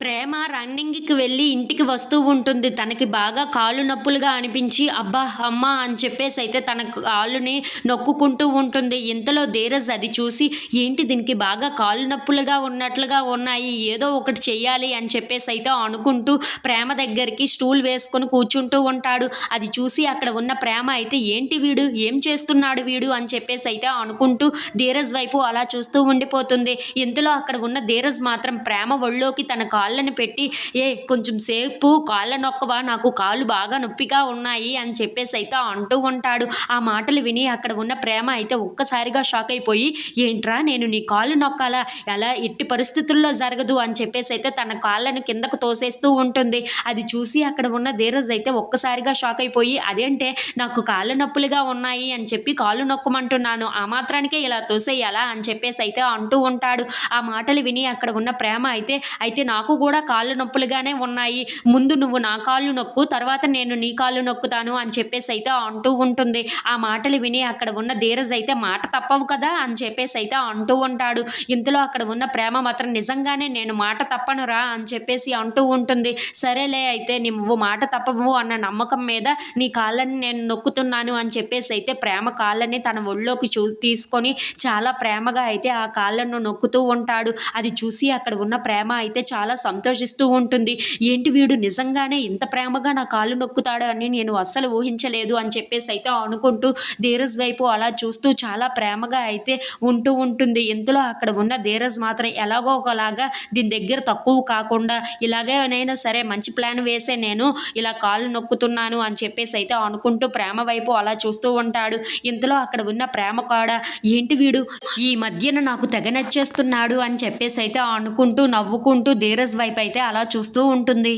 ప్రేమ రన్నింగ్కి వెళ్ళి ఇంటికి వస్తూ ఉంటుంది. తనకి బాగా కాళ్ళు నొప్పులుగా అనిపించి అబ్బా అమ్మ అని చెప్పేసి అయితే తన కాళ్ళుని నొక్కుకుంటూ ఉంటుంది. ఇంతలో ధీరజ్ అది చూసి ఏంటి దీనికి బాగా కాళ్ళు నొప్పులుగా ఉన్నట్లుగా ఉన్నాయి ఏదో ఒకటి చెయ్యాలి అని చెప్పేసి అయితే అనుకుంటూ ప్రేమ దగ్గరికి స్టూల్ వేసుకొని కూర్చుంటూ ఉంటాడు. అది చూసి అక్కడ ఉన్న ప్రేమ అయితే ఏంటి వీడు? ఏం చేస్తున్నాడు వీడు? అని చెప్పేసి అయితే అనుకుంటూ ధీరజ్ వైపు అలా చూస్తూ ఉండిపోతుంది. ఇంతలో అక్కడ ఉన్న ధీరజ్ మాత్రం ప్రేమ ఒళ్ళోకి తన కాళ్ళని పెట్టి ఏ కొంచెం సేపు కాళ్ళ నొక్కవా? నాకు కాళ్ళు బాగా నొప్పిగా ఉన్నాయి అని చెప్పేసి అయితే అంటూ ఉంటాడు. ఆ మాటలు విని అక్కడ ఉన్న ప్రేమ అయితే ఒక్కసారిగా షాక్ అయిపోయి ఏంట్రా నేను నీ కాళ్ళు నొక్కాలా? ఎలా ఎట్టి పరిస్థితుల్లో జరగదు? అని చెప్పేసి అయితే తన కాళ్ళను కిందకు తోసేస్తూ ఉంటుంది. అది చూసి అక్కడ ఉన్న ధీరజ్ అయితే ఒక్కసారిగా షాక్ అయిపోయి అదేంటే నాకు కాళ్ళు నొప్పులుగా ఉన్నాయి అని చెప్పి కాళ్ళు నొక్కమంటున్నాను. ఆ మాత్రానికే ఇలా తోసేయాలా? అని చెప్పేసి అయితే అంటూ ఉంటాడు. ఆ మాటలు విని అక్కడ ఉన్న ప్రేమ అయితే అయితే నాకు కూడా కాళ్ళు నొప్పులుగానే ఉన్నాయి. ముందు నువ్వు నా కాళ్ళు నొక్కు తర్వాత నేను నీ కాళ్ళు నొక్కుతాను అని చెప్పేసి అయితే అంటూ ఉంటుంది. ఆ మాటలు విని అక్కడ ఉన్న ధీరజ్ అయితే మాట తప్పవు కదా అని చెప్పేసి అయితే అంటూ ఉంటాడు. ఇంతలో అక్కడ ఉన్న ప్రేమ మాత్రం నిజంగానే నేను మాట తప్పనురా అని చెప్పేసి అంటూ ఉంటుంది. సరేలే అయితే నువ్వు మాట తప్పవు అన్న నమ్మకం మీద నీ కాళ్ళని నేను నొక్కుతున్నాను అని చెప్పేసి అయితే ప్రేమ కాళ్ళని తన ఒళ్ళోకి చూ తీసుకొని చాలా ప్రేమగా అయితే ఆ కాళ్ళను నొక్కుతూ ఉంటాడు. అది చూసి అక్కడ ఉన్న ప్రేమ అయితే చాలా సంతోషిస్తూ ఉంటుంది. ఏంటి వీడు నిజంగానే ఇంత ప్రేమగా నా కాళ్ళు నొక్కుతాడు అని నేను అస్సలు ఊహించలేదు అని చెప్పేసి అయితే అనుకుంటూ ధీరజ్ వైపు అలా చూస్తూ చాలా ప్రేమగా అయితే ఉంటూ ఉంటుంది. ఇంతలో అక్కడ ఉన్న ధీరజ్ మాత్రం ఎలాగో ఒకలాగా దీని దగ్గర తక్కువ కాకుండా ఇలాగేనైనా సరే మంచి ప్లాన్ వేసే నేను ఇలా కాళ్ళు నొక్కుతున్నాను అని చెప్పేసి అయితే అనుకుంటూ ప్రేమ వైపు అలా చూస్తూ ఉంటాడు. ఇంతలో అక్కడ ఉన్న ప్రేమ కాడ ఏంటి వీడు? ఈ మధ్యన నాకు తెగ నచ్చేస్తున్నాడు అని చెప్పేసి అయితే అనుకుంటూ నవ్వుకుంటూ ధీరజ్ వైపు అయితే అలా చూస్తూ ఉంటుంది.